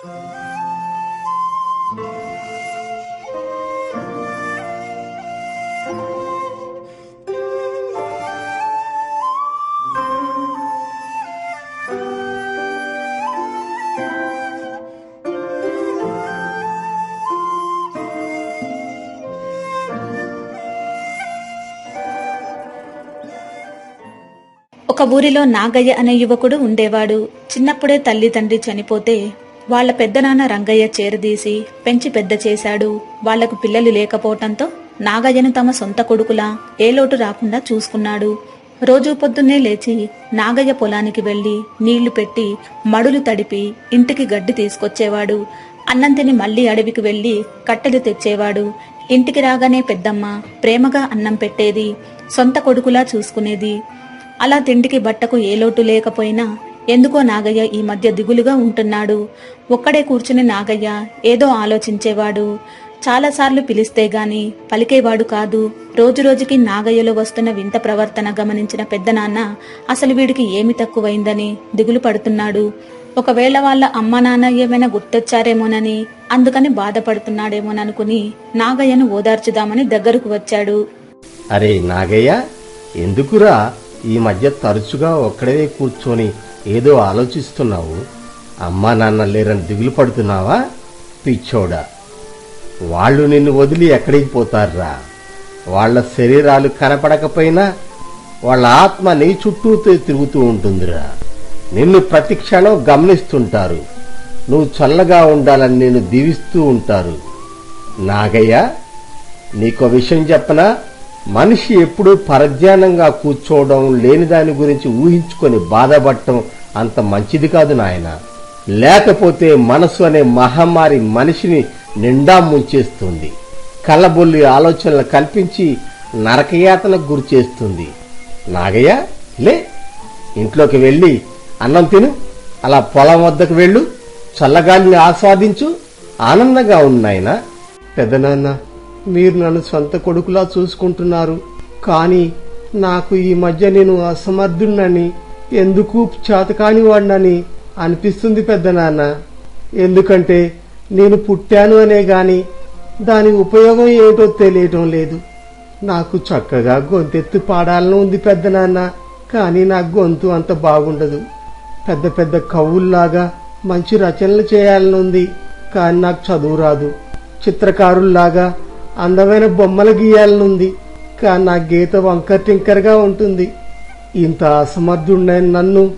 ఒక ఊరిలో నాగయ్య అనే యువకుడు ఉండేవాడు. చిన్నప్పుడే తల్లి తండ్రి చనిపోతే వాళ్ళ పెద్దనాన్న రంగయ్య చేరదీసి పెంచి పెద్ద చేశాడు. వాళ్ళకు పిల్లలు లేకపోవటంతో నాగయ్యను తమ సొంత కొడుకులా ఏ లోటు రాకుండా చూసుకున్నాడు. రోజు పొద్దున్నే లేచి నాగయ్య పొలానికి వెళ్ళి నీళ్ళు పెట్టి మడులు తడిపి ఇంటికి గడ్డి తీసుకొచ్చేవాడు. అన్నం తిని మళ్ళీ అడవికి వెళ్ళి కట్టెలు తెచ్చేవాడు. ఇంటికి రాగానే పెద్దమ్మ ప్రేమగా అన్నం పెట్టేది సొంత కొడుకులా చూసుకునేది. అలా తిండికి బట్టకు ఏ లోటు లేకపోయినా ఎందుకో నాగయ్య ఈ మధ్య దిగులుగా ఉంటున్నాడు. ఒక్కడే కూర్చుని నాగయ్య ఏదో ఆలోచించేవాడు. చాలాసార్లు పిలిస్తే గాని పలికేవాడు కాదు. రోజురోజుకి నాగయ్యలో వస్తున్న వింత ప్రవర్తన గమనించిన పెద్దనాన్న అసలు వీడికి ఏమి తక్కువైందని దిగులు పడుతున్నాడు. ఒకవేళ వాళ్ళ అమ్మ నాన్న ఏమైనా గుర్తొచ్చారేమోనని అందుకని బాధపడుతున్నాడేమోననుకుని నాగయ్యను ఓదార్చుదామని దగ్గరకు వచ్చాడు. అరే నాగయ్య ఎందుకురా ఈ మధ్య తరచుగా ఒక్కడే కూర్చొని ఏదో ఆలోచిస్తున్నావు? అమ్మా నాన్న లేరని దిగులు పడుతున్నావా? పిచ్చోడా. వాళ్ళు నిన్ను వదిలి ఎక్కడికి పోతారా? వాళ్ళ శరీరాలు కనపడకపోయినా వాళ్ళ ఆత్మ నీ చుట్టూ తిరుగుతూ ఉంటుందిరా. నిన్ను ప్రతి క్షణం గమనిస్తుంటారు. నువ్వు చల్లగా ఉండాలని నేను దీవిస్తూ ఉంటారు. నాగయ్య నీకో విషయం చెప్పనా? మనిషి ఎప్పుడూ పరధ్యానంగా కూర్చోవడం లేని దాని గురించి ఊహించుకొని బాధపడటం అంత మంచిది కాదు నాయన. లేకపోతే మనసు అనే మహమ్మారి మనిషిని నిండా ముంచేస్తుంది. కళ్ళబొల్లి ఆలోచనలు కల్పించి నరకయాతనకు గురి చేస్తుంది. నాగయ్య లే ఇంట్లోకి వెళ్ళి అన్నం తిను అలా పొలం వద్దకు వెళ్ళు చల్లగాలిని ఆస్వాదించు ఆనందంగా ఉన్నాయన పెద్దనాన్న మీరు నన్ను సొంత కొడుకులా చూసుకుంటున్నారు. కానీ నాకు ఈ మధ్య నేను అసమర్థుణ్ణని ఎందుకు చేతకాని వాడినని అనిపిస్తుంది పెద్దనాన్న. ఎందుకంటే నేను పుట్టాను అనే గాని దాని ఉపయోగం ఏమిటో తెలియటం లేదు. నాకు చక్కగా గొంతెత్తి పాడాలని ఉంది పెద్ద నాన్న కానీ నా గొంతు అంత బాగుండదు. పెద్ద పెద్ద కవుల్లాగా మంచి రచనలు చేయాలని ఉంది కానీ నాకు చదువు రాదు. చిత్రకారుల్లాగా అందమైన బొమ్మలు గీయాలనుంది కానీ నా గీత వంకర్ టింకర్గా ఉంటుంది. ఇంత అసమర్థుడైన నన్ను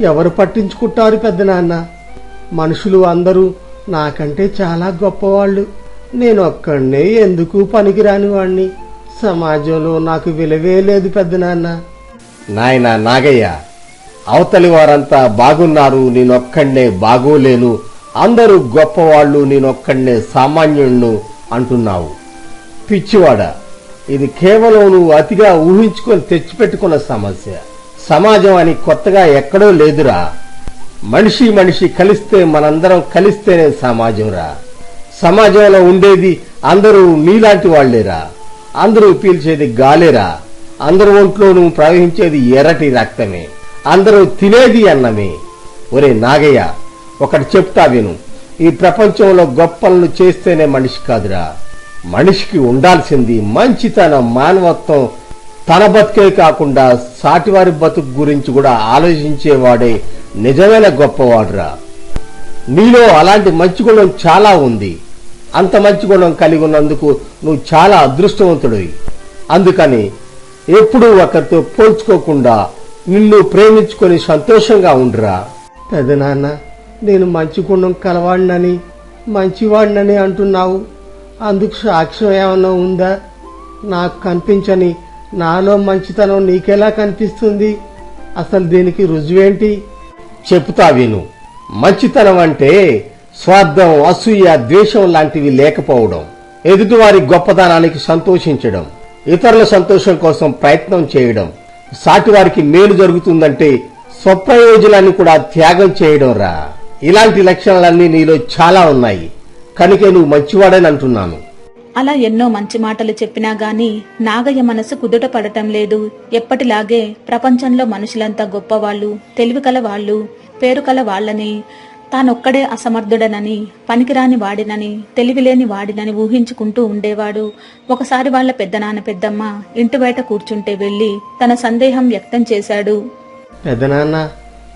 ఎవరు పట్టించుకుంటారు పెద్ద నాన్న? మనుషులు అందరూ నాకంటే చాలా గొప్పవాళ్ళు. నేను ఒక్కడినే ఎందుకు పనికిరాని వాణ్ణి? సమాజంలో నాకు విలువే లేదు పెద్దనాన్న నాయన నాగయ్య అవతలి వారంతా బాగున్నారు నేనొక్కడే బాగోలేను. అందరూ గొప్పవాళ్ళు నేనొక్కడే సామాన్యుణ్ణు అంటున్నావు. పిచ్చివాడ. ఇది కేవలం నువ్వు అతిగా ఊహించుకొని తెచ్చిపెట్టుకున్న సమస్య. సమాజం అని కొత్తగా ఎక్కడో లేదురా. మనిషి మనిషి కలిస్తే మనందరం కలిస్తేనే సమాజంరా. సమాజంలో ఉండేది అందరూ నీలాంటి వాళ్ళేరా అందరూ పీల్చేది గాలేరా. అందరూ ఒంట్లోనూ ప్రవహించేది ఎర్రటి రక్తమే. అందరూ తినేది అన్నమే. ఒరే నాగయ్య ఒకటి చెప్తా విను. ఈ ప్రపంచంలో గొప్పలను చేస్తేనే మనిషి కాదురా. మనిషికి ఉండాల్సింది మంచితనం మానవత్వం. తన బతుకే కాకుండా సాటివారి బతుకు గురించి కూడా ఆలోచించేవాడే నిజమైన గొప్పవాడురా. నీలో అలాంటి మంచి గుణం చాలా ఉంది. అంత మంచి గుణం కలిగి ఉన్నందుకు నువ్వు చాలా అదృష్టవంతుడివి అందుకని ఎప్పుడూ ఒకరితో పోల్చుకోకుండా నిన్ను ప్రేమించుకొని సంతోషంగా ఉండురా. పెదనాన్న నేను మంచి గుణం కలవాడినని మంచివాడినని అంటున్నావు. అందుకు సాక్ష్యం ఏమన్నా ఉందా? నాకు కనిపించని నాలో మంచితనం నీకెలా కనిపిస్తుంది? అసలు దీనికి రుజువేంటి? చెప్తా విను. మంచితనం అంటే స్వార్థం అసూయ ద్వేషం లాంటివి లేకపోవడం ఎదుటివారి గొప్పతనానికి సంతోషించడం ఇతరుల సంతోషం కోసం ప్రయత్నం చేయడం సాటివారికి మేలు జరుగుతుందంటే స్వప్రయోజనాన్ని కూడా త్యాగం చేయడం రా. ఇలాంటి లక్షణాలన్నీ నీలో చాలా ఉన్నాయి. కనుకే నువ్వు మంచివాడని అంటున్నాను. అలా ఎన్నో మంచి మాటలు చెప్పినా గాని నాగయ్య మనసు కుదుట పడటం లేదు. ఎప్పటిలాగే ప్రపంచంలో మనుషులంతా గొప్పవాళ్ళు తెలివి కల వాళ్ళు పేరు కల వాళ్ళని తానొక్కడే అసమర్థుడనని పనికిరాని వాడినని తెలివిలేని వాడినని ఊహించుకుంటూ ఉండేవాడు. ఒకసారి వాళ్ళ పెద్దనాన్న పెద్దమ్మ ఇంటి బయట కూర్చుంటే వెళ్ళి తన సందేహం వ్యక్తం చేశాడు. పెదనాన్న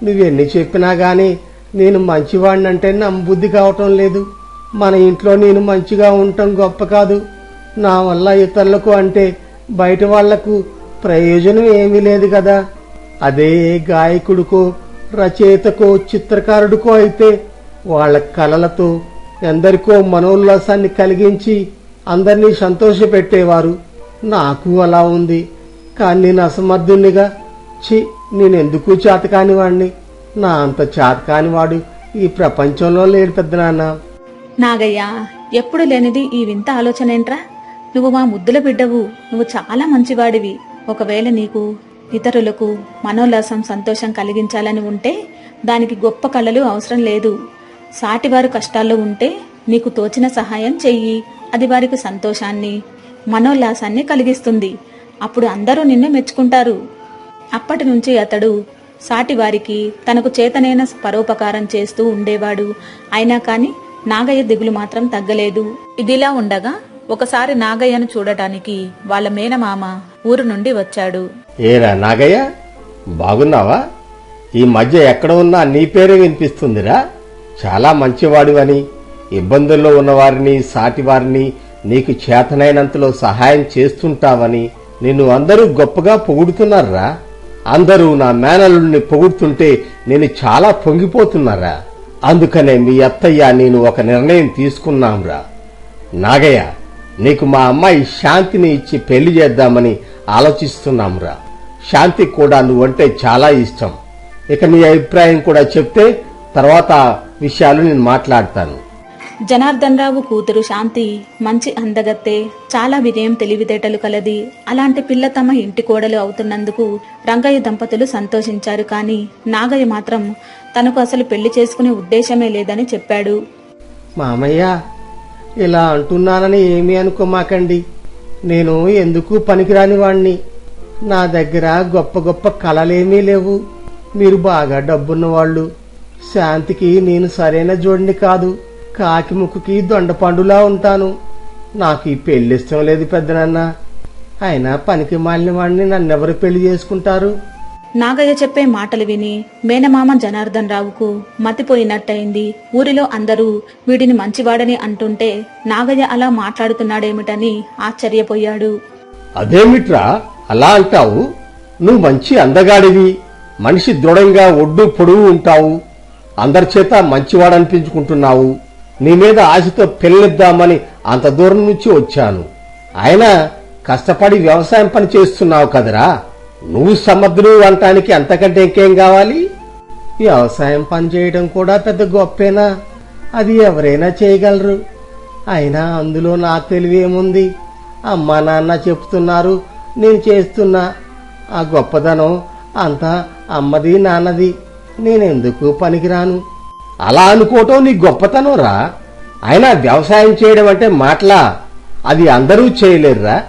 నువ్వెన్ని చెప్పినా గాని నేను మంచివాడినంటే నమ్మబుద్ధి కావటం లేదు. మన ఇంట్లో నేను మంచిగా ఉండటం గొప్ప కాదు. నా వల్ల ఇతరులకు అంటే బయట వాళ్ళకు ప్రయోజనం ఏమీ లేదు కదా. అదే గాయకుడికో రచయితకో చిత్రకారుడికో అయితే వాళ్ళ కళలతో ఎందరికో మనోల్లాసాన్ని కలిగించి అందరినీ సంతోషపెట్టేవారు. నాకు అలా ఉంది. కానీ నేను అసమర్థునిగా ఛీ నేనెందుకు చేతకాని వాడిని నా అంత చేతకాని వాడు ఈ ప్రపంచంలో లేడు పెద్దనాన్న. నాగయ్య ఎప్పుడు లేనిది ఈ వింత ఆలోచన ఏంట్రా నువ్వు మా ముద్దుల బిడ్డవు నువ్వు చాలా మంచివాడివి. ఒకవేళ నీకు ఇతరులకు మనోల్లాసం సంతోషం కలిగించాలని ఉంటే దానికి గొప్ప కళలు అవసరం లేదు. సాటివారు కష్టాల్లో ఉంటే నీకు తోచిన సహాయం చెయ్యి. అది వారికి సంతోషాన్ని మనోల్లాసాన్ని కలిగిస్తుంది. అప్పుడు అందరూ నిన్ను మెచ్చుకుంటారు. అప్పటి నుంచి అతడు సాటివారికి తనకు చేతనైన పరోపకారం చేస్తూ ఉండేవాడు. అయినా కానీ నాగయ్య దిగులు మాత్రం తగ్గలేదు. ఇదిలా ఉండగా ఒకసారి నాగయ్యను చూడటానికి వాళ్ళ మేనమామ ఊరు నుండి వచ్చాడు. ఏరా నాగయ్య? బాగున్నావా? ఈ మధ్య ఎక్కడ ఉన్నా నీ పేరే వినిపిస్తుందిరా. చాలా మంచివాడివని ఇబ్బందుల్లో ఉన్నవారిని సాటివారిని నీకు చేతనైనంతలో సహాయం చేస్తుంటావని నిన్ను అందరూ గొప్పగా పొగుడుతున్నారా? అందరూ నా మేనల్లుడిని పొగుడుతుంటే నేను చాలా పొంగిపోతున్నారా? అందుకనే మీ అత్తయ్య నేను ఒక నిర్ణయం తీసుకున్నాంరా. నాగయ్య నీకు మా అమ్మాయి శాంతిని ఇచ్చి పెళ్ళి చేద్దామని ఆలోచిస్తున్నాంరా. శాంతి కూడా నువ్వంటే చాలా ఇష్టం. ఇక నీ అభిప్రాయం కూడా చెప్తే తర్వాత విషయాలు నేను మాట్లాడతాను. జనార్దన్ రావు కూతురు శాంతి మంచి అందగత్తే చాలా వినయం తెలివితేటలు కలది అలాంటి పిల్ల తమ ఇంటి కోడలు అవుతున్నందుకు రంగయ్య దంపతులు సంతోషించారు కానీ నాగయ్య మాత్రం తనకు అసలు పెళ్ళి చేసుకునే ఉద్దేశమే లేదని చెప్పాడు. మామయ్య ఇలా అంటున్నానని ఏమీ అనుకోమాకండి. నేను ఎందుకు పనికిరాని వాణ్ణి? నా దగ్గర గొప్ప గొప్ప కళలేమీ లేవు. మీరు బాగా డబ్బున్న వాళ్ళు శాంతికి నేను సరైన జోడిని కాదు. కాకి ముక్కుకి దొండపండులా ఉంటాను. నాకు ఈ పెళ్ళి ఇష్టం లేదు పెద్దనన్న. అయినా పనికి మాలిన వాడిని నన్నెవరు పెళ్ళి చేసుకుంటారు? నాగయ్య చెప్పే మాటలు విని మేనమామ జనార్దన్ రావుకు మతిపోయినట్టయింది. ఊరిలో అందరూ వీడిని మంచివాడని అంటుంటే నాగయ్య అలా మాట్లాడుతున్నాడేమిటని ఆశ్చర్యపోయాడు. అదేమిట్రా? అలా అంటావు? నువ్వు మంచి అందగాడివి. మనిషి దృఢంగా ఒడ్డు పొడుగు ఉంటావు. అందరి చేత మంచివాడనిపించుకుంటున్నావు. నీ మీద ఆశతో పెళ్ళిద్దామని అంత దూరం నుంచి వచ్చాను. అయినా కష్టపడి వ్యవసాయం పని చేస్తున్నావు కదరా. నువ్వు సమర్థుడు అనటానికి అంతకంటే ఇంకేం కావాలి? వ్యవసాయం పని చేయడం కూడా పెద్ద గొప్పేనా? అది ఎవరైనా చేయగలరు. అయినా అందులో నాకు తెలివేముంది అమ్మా నాన్న చెప్తున్నారు నేను చేస్తున్నా. ఆ గొప్పదనం అంతా అమ్మది నాన్నది. నేనెందుకు పనికిరాను? అలా అనుకోవటం నీ గొప్పతనం రా. అయినా వ్యవసాయం చేయడం అంటే మాటలా? అది అందరూ చేయలేరురా.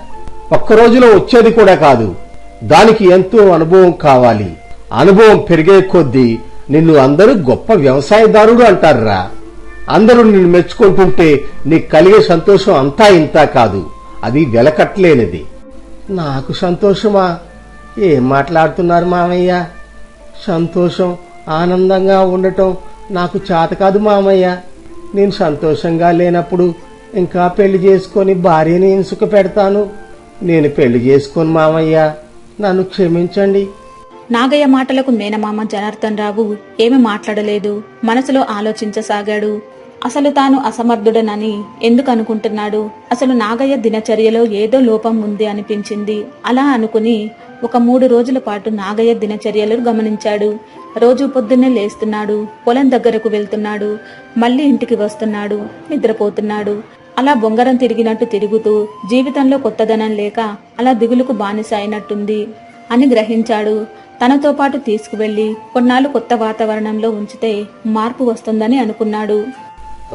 ఒక్క రోజులో వచ్చేది కూడా కాదు. దానికి ఎంతో అనుభవం కావాలి. అనుభవం పెరిగే కొద్దీ నిన్ను అందరూ గొప్ప వ్యవసాయదారుడు అంటారురా. అందరూ నిన్ను మెచ్చుకుంటుంటే నీకు కలిగే సంతోషం అంతా ఇంతా కాదు. అది వెలకట్లేనిది నాకు సంతోషమా? ఏం మాట్లాడుతున్నారు మామయ్య? సంతోషం ఆనందంగా ఉండటం నాకు చేత కాదు మామయ్య. నేను సంతోషంగా లేనప్పుడు ఇంకా పెళ్ళి చేసుకొని భార్యని ఇసుక పెడతాను. నేను పెళ్ళి చేసుకొని మామయ్య. నన్ను క్షమించండి. నాగయ్య మాటలకు మేనమామ జనార్దన్ రావు ఏమి మాట్లాడలేదు మనసులో ఆలోచించసాగాడు. అసలు తాను అసమర్థుడనని ఎందుకు అనుకుంటున్నాడు? అసలు నాగయ్య దినచర్యలో ఏదో లోపం ఉంది అనిపించింది. అలా అనుకుని ఒక మూడు రోజుల పాటు నాగయ్య దినచర్యలు గమనించాడు. రోజు పొద్దున్నే లేస్తున్నాడు పొలం దగ్గరకు వెళ్తున్నాడు మళ్ళీ ఇంటికి వస్తున్నాడు నిద్రపోతున్నాడు. అలా బొంగరం తిరిగినట్టు తిరుగుతూ జీవితంలో కొత్తదనం లేక అలా దిగులుకు బానిస అయినట్టుంది అని గ్రహించాడు. తనతో పాటు తీసుకువెళ్ళి కొన్నాళ్ళు కొత్త వాతావరణంలో ఉంచితే మార్పు వస్తుందని అనుకున్నాడు.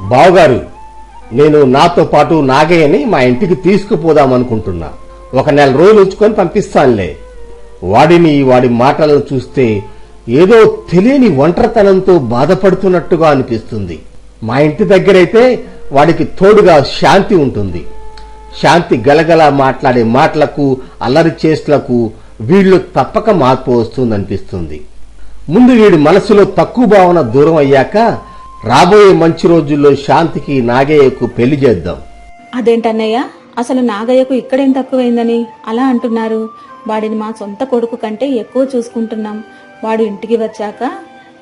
బావగారు నేను నాతో పాటు నాగయ్యని మా ఇంటికి తీసుకుపోదాం అనుకుంటున్నా. ఒక నెల రోజులు ఉంచుకొని పంపిస్తానులే. వాడిని వాడి మాటలను చూస్తే ఏదో తెలియని ఒంటరితనంతో బాధపడుతున్నట్టుగా అనిపిస్తుంది. మా ఇంటి దగ్గరైతే వాడికి తోడుగా శాంతి ఉంటుంది. శాంతి గలగల మాట్లాడే మాటలకు అల్లరి చేష్టలకు వీళ్ళు తప్పక మార్పు వస్తుందనిపిస్తుంది. ముందు వీడి మనసులో తక్కువ భావన దూరం అయ్యాక రాబోయే మంచి రోజుల్లో శాంతికి నాగయ్యకు పెళ్ళి చేద్దాం. అదేంటన్నయ్య అసలు నాగయ్యకు ఇక్కడేం తక్కువైందని అలా అంటున్నారు. వాడిని మా సొంత కొడుకు కంటే ఎక్కువ చూసుకుంటున్నాం. వాడు ఇంటికి వచ్చాక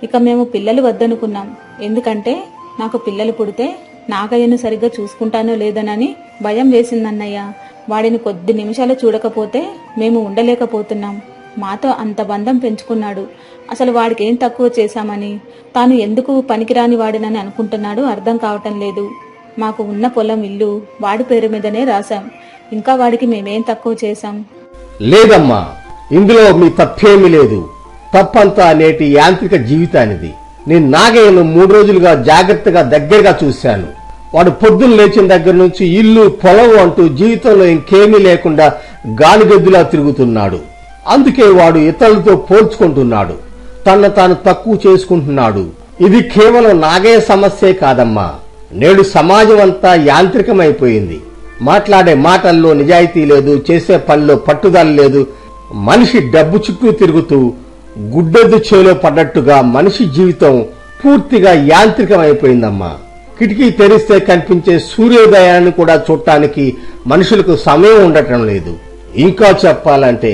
ఇక మేము పిల్లలు వద్దనుకున్నాం. ఎందుకంటే నాకు పిల్లలు పుడితే నాగయ్యను సరిగ్గా చూసుకుంటానో లేదనని భయం వేసిందన్నయ్య. వాడిని కొద్ది నిమిషాలు చూడకపోతే మేము ఉండలేకపోతున్నాం. మాతో అంత బంధం పెంచుకున్నాడు. అసలు వాడికి ఏం తక్కువ చేశామని తాను ఎందుకు పనికిరాని వాడినని అనుకుంటున్నాడు అర్థం కావటం లేదు. మాకు ఉన్న పొలం ఇల్లు వాడి పేరు మీదనే రాశాం. ఇంకా వాడికి మేమేం తక్కువ చేశాం? లేదమ్మా ఇందులో మీ తప్పేమీ లేదు. తప్పంతా నేటి యాంత్రిక జీవితానిది. నేను నాగయ్యను మూడు రోజులుగా జాగ్రత్తగా దగ్గరగా చూశాను. వాడు పొద్దున్న లేచిన దగ్గర నుంచి ఇల్లు పొలం అంటూ జీవితంలో ఇంకేమీ లేకుండా గాలిగద్దులా తిరుగుతున్నాడు. అందుకే వాడు ఇతరులతో పోల్చుకుంటున్నాడు. తన తాను తక్కువ చేసుకుంటున్నాడు. ఇది కేవలం నాగయ్య సమస్యే కాదమ్మా. నేడు సమాజం అంతా యాంత్రికమైపోయింది. మాట్లాడే మాటల్లో నిజాయితీ లేదు చేసే పనిలో పట్టుదల లేదు. మనిషి డబ్బు చుట్టూ తిరుగుతూ గుడ్డెద్దు చేలో పడ్డట్టుగా మనిషి జీవితం పూర్తిగా యాంత్రికమైపోయిందమ్మా. కిటికీ తెరిస్తే కనిపించే సూర్యోదయాన్ని కూడా చూడటానికి మనుషులకు సమయం ఉండటం లేదు. ఇంకా చెప్పాలంటే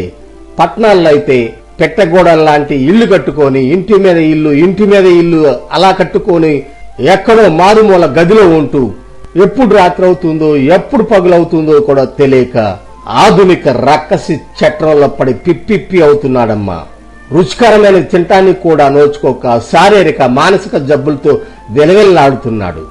పట్టణాల్లో అయితే పెట్టగోడల లాంటి ఇల్లు కట్టుకొని ఇంటి మీద ఇల్లు ఇంటి మీద ఇల్లు అలా కట్టుకొని ఎక్కడో మారుమూల గదిలో ఉంటూ ఎప్పుడు రాత్రి అవుతుందో ఎప్పుడు పగులవుతుందో కూడా తెలియక ఆధునిక రక్కసి చట్రంలో పడి పిప్పిప్పి అవుతున్నాడమ్మా. రుచికరమైన తింటానికి కూడా నోచుకోక శారీరక మానసిక జబ్బులతో వెలవెల్లాడుతున్నాడు.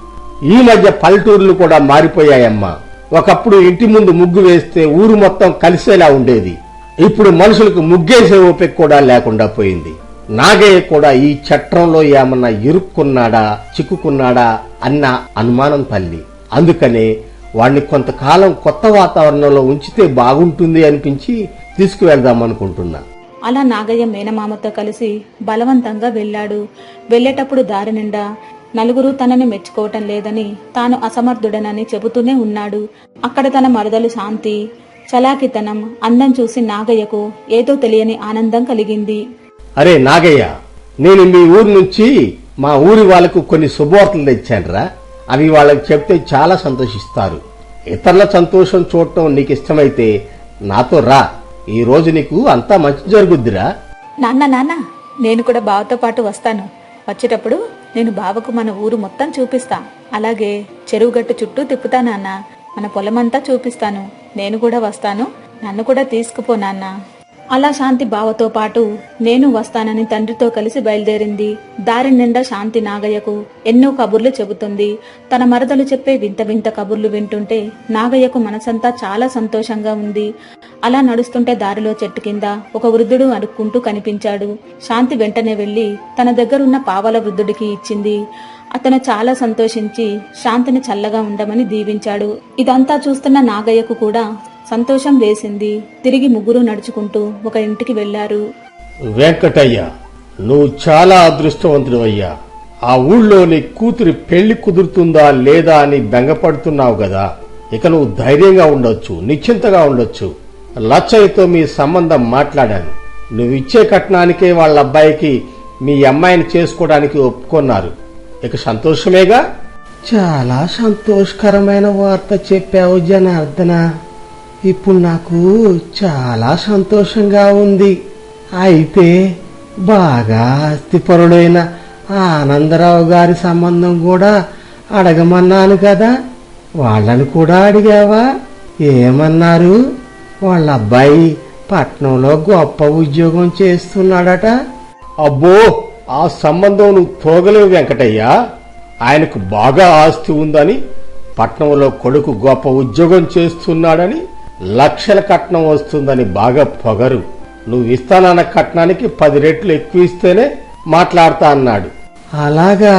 ఈ మధ్య పల్లెటూర్లు కూడా మారిపోయాయమ్మా. ఒకప్పుడు ఇంటి ముందు ముగ్గు వేస్తే ఊరు మొత్తం కలిసేలా ఉండేది. ఇప్పుడు మనుషులకు ముగ్గేసే ఓపిక కూడా లేకుండా పోయింది. నాగయ్య కూడా ఈ చట్రంలో ఏమన్నా ఇరుక్కున్నాడా చిక్కుకున్నాడా అన్న అనుమానం తల్లి. అందుకనే వాణ్ణి కొంతకాలం కొత్త వాతావరణంలో ఉంచితే బాగుంటుంది అనిపించి తీసుకువెళ్దామనుకుంటున్నా. అలా నాగయ్య మేనమామతో కలిసి బలవంతంగా వెళ్ళాడు. వెళ్ళేటప్పుడు దారి నిండా నలుగురు తనని మెచ్చుకోవటం లేదని తాను అసమర్థుడనని చెబుతూనే ఉన్నాడు. అక్కడ తన మరదలు శాంతి చలాకితనం అందం చూసి నాగయ్యకు ఏదో తెలియని ఆనందం కలిగింది. అరే నాగయ్య నేను మీ ఊరు నుంచి మా ఊరి వాళ్ళకు కొన్ని శుభవార్తలు తెచ్చానరా. అవి వాళ్ళకి చెప్తే చాలా సంతోషిస్తారు. ఇతరుల సంతోషం చూడటం నీకు ఇష్టమైతే నాతో రా. ఈ రోజు నీకు అంతా మంచి జరుగుద్దిరా. నాన్న నాన్న నేను కూడా బావతో పాటు వస్తాను. వచ్చేటప్పుడు నేను బావకు మన ఊరు మొత్తం చూపిస్తా. అలాగే చెరువు గట్టు చుట్టూ తిప్పుతా నాన్న. మన పొలమంతా చూపిస్తాను. నేను కూడా వస్తాను. నన్ను కూడా తీసుకుపో నాన్నా. అలా శాంతి బావతో పాటు నేను వస్తానని తండ్రితో కలిసి బయలుదేరింది. దారి నిండా శాంతి నాగయ్యకు ఎన్నో కబుర్లు చెబుతుంది. తన మరదలు చెప్పే వింత వింత కబుర్లు వింటుంటే నాగయ్యకు మనసంతా చాలా సంతోషంగా ఉంది. అలా నడుస్తుంటే దారిలో చెట్టు కింద ఒక వృద్ధుడు అడుక్కుంటూ కనిపించాడు. శాంతి వెంటనే వెళ్ళి తన దగ్గరున్న పావల వృద్ధుడికి ఇచ్చింది. అతను చాలా సంతోషించి శాంతిని చల్లగా ఉండమని దీవించాడు. ఇదంతా చూస్తున్న నాగయ్యకు కూడా సంతోషం వేసింది. తిరిగి ముగ్గురు నడుచుకుంటూ ఒక ఇంటికి వెళ్ళారు వెంకటయ్య నువ్వు చాలా అదృష్టవంతుడు అయ్యా ఆ ఊళ్ళో నీ కూతురి పెళ్ళి కుదురుతుందా లేదా అని బెంగపడుతున్నావు కదా. ఇక నువ్వు ధైర్యంగా ఉండొచ్చు నిశ్చింతగా ఉండొచ్చు. లచ్చయ్యతో మీ సంబంధం మాట్లాడాను. నువ్వు ఇచ్చే కట్నానికే వాళ్ళ అబ్బాయికి మీ అమ్మాయిని చేసుకోవడానికి ఒప్పుకున్నారు. ఇక సంతోషమేగా? చాలా సంతోషకరమైన వార్త చెప్పావు జనార్దన. ఇప్పుడు నాకు చాలా సంతోషంగా ఉంది. అయితే బాగా ఆస్తిపరుడైన ఆనందరావు గారి సంబంధం కూడా అడగమన్నాను కదా. వాళ్ళని కూడా అడిగావా? ఏమన్నారు? వాళ్ళ అబ్బాయి పట్నంలో గొప్ప ఉద్యోగం చేస్తున్నాడట. అబ్బో ఆ సంబంధం నువ్వు తోగలేవు వెంకటయ్య. ఆయనకు బాగా ఆస్తి ఉందని పట్నంలో కొడుకు గొప్ప ఉద్యోగం చేస్తున్నాడని లక్షల కట్నం వస్తుందని బాగా పొగరు. నువ్వు ఇస్తానన్న కట్నానికి పది రెట్లు ఎక్కువ ఇస్తేనే మాట్లాడతా అన్నాడు. అలాగా?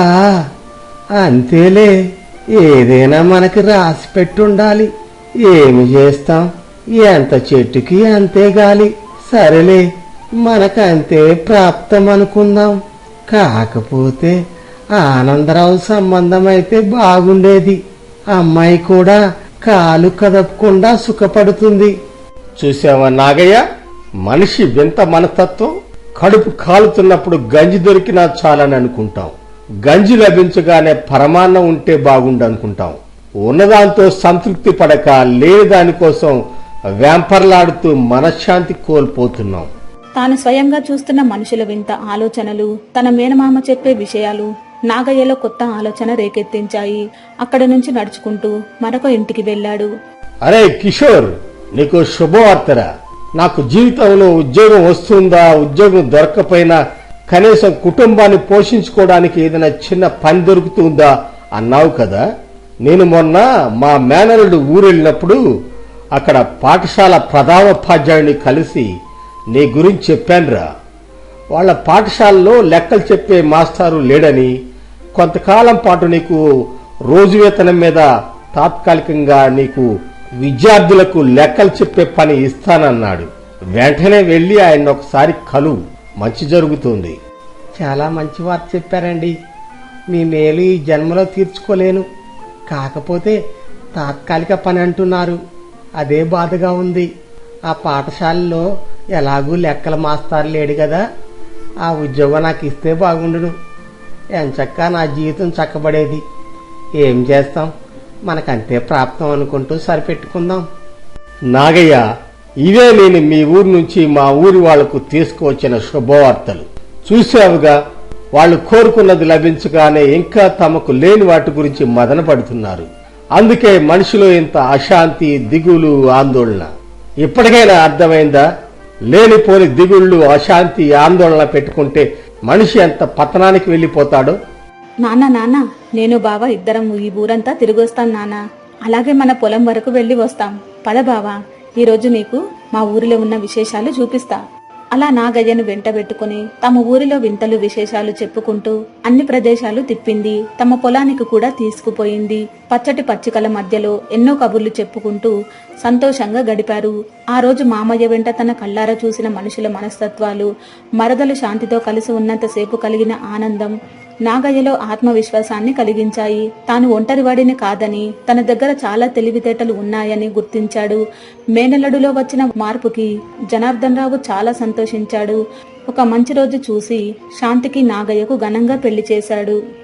అంతేలే. ఏదైనా మనకి రాసి పెట్టుండాలి. ఏమి చేస్తాం? ఎంత చెట్టుకి అంతే గాలి. సరేలే మనకంతే ప్రాప్తం అనుకుందాం. కాకపోతే ఆనందరావు సంబంధం అయితే బాగుండేది. అమ్మాయి కూడా కాలు కదపకుండా సుఖపడుతుంది. చూసావా నాగయ్య? మనిషి వింత మనస్తత్వం. కడుపు కాలుతున్నప్పుడు గంజి దొరికినా చాలని అనుకుంటాం. గంజి లభించగానే పరమాన్నం ఉంటే బాగుండు అనుకుంటాం ఉన్నదాంతో సంతృప్తి పడక లేని దానికోసం వ్యాంపర్లాడుతూ మనశ్శాంతి కోల్పోతున్నాం. తాను స్వయంగా చూస్తున్న మనుషుల వింత ఆలోచనలు తన మేనమామ చెప్పే విషయాలు నాగయ్యలో కొత్త ఆలోచన రేకెత్తించాయి. అక్కడి నుంచి నడుచుకుంటూ మరొక ఇంటికి వెళ్ళాడు. అరే కిషోర్ నీకు శుభవార్తరా. నాకు జీవితంలో ఉద్యోగం వస్తుందా ఉద్యోగం దొరకపోయినా కనీసం కుటుంబాన్ని పోషించుకోవడానికి ఏదైనా చిన్న పని దొరుకుతుందా అన్నావు కదా. నేను మొన్న మా మేనరుడు ఊరెళ్ళినప్పుడు అక్కడ పాఠశాల ప్రధానోపాధ్యాయుని కలిసి నీ గురించి చెప్పానురా. వాళ్ళ పాఠశాలలో లెక్కలు చెప్పే మాస్టారు లేడని కొంతకాలం పాటు నీకు రోజు వేతనం మీద తాత్కాలికంగా నీకు విద్యార్థులకు లెక్కలు చెప్పే పని ఇస్తానన్నాడు. వెంటనే వెళ్ళి ఆయన ఒకసారి కలువు మంచి జరుగుతుంది. చాలా మంచి వార్త చెప్పారండి. మీ మేలు ఈ జన్మలో తీర్చుకోలేను. కాకపోతే తాత్కాలిక పని అంటున్నారు. అదే బాధగా ఉంది. ఆ పాఠశాలలో ఎలాగూ లెక్కల మాస్తారు లేడు కదా. ఆ ఉద్యోగం నాకు ఇస్తే బాగుండును. ఎంచక్క నా జీవితం చక్కబడేది? ఏం చేస్తాం? మనకంతే ప్రాప్తం అనుకుంటూ సరిపెట్టుకుందాం. నాగయ్య ఇవే నేను మీ ఊరు నుంచి మా ఊరి వాళ్ళకు తీసుకువచ్చిన శుభవార్తలు. చూశావుగా వాళ్ళు కోరుకున్నది లభించగానే ఇంకా తమకు లేని వాటి గురించి మదన పడుతున్నారు అందుకే మనిషిలో ఇంత అశాంతి దిగులు ఆందోళన. ఇప్పటికైనా అర్థమైందా? లేనిపోని దిగుళ్ళు అశాంతి ఆందోళన పెట్టుకుంటే మనిషి ఎంత పతనానికి వెళ్ళిపోతాడో? నాన్న నాన్న నేను బావ ఇద్దరం ఈ ఊరంతా తిరిగొస్తాం నాన్న. అలాగే మన పొలం వరకు వెళ్ళి వస్తాం. పద బావా. ఈరోజు నీకు మా ఊరిలో ఉన్న విశేషాలు చూపిస్తా. అలా నాగయ్యను వెంటబెట్టుకుని తమ ఊరిలో వింతలు విశేషాలు చెప్పుకుంటూ అన్ని ప్రదేశాలు తిప్పింది. తమ పొలానికి కూడా తీసుకుపోయింది. పచ్చటి పచ్చికల మధ్యలో ఎన్నో కబుర్లు చెప్పుకుంటూ సంతోషంగా గడిపారు. ఆ రోజు మామయ్య వెంట తన కళ్ళారా చూసిన మనుషుల మనస్తత్వాలు మరదలు శాంతితో కలిసి ఉన్నంతసేపు కలిగిన ఆనందం నాగయ్యలో ఆత్మవిశ్వాసాన్ని కలిగించాయి. తాను ఒంటరివాడిని కాదని తన దగ్గర చాలా తెలివితేటలు ఉన్నాయని గుర్తించాడు. మేనల్లుడులో వచ్చిన మార్పుకి జనార్దన్ రావు చాలా సంతోషించాడు. ఒక మంచి రోజు చూసి శాంతికి నాగయ్యకు ఘనంగా పెళ్ళి చేశాడు.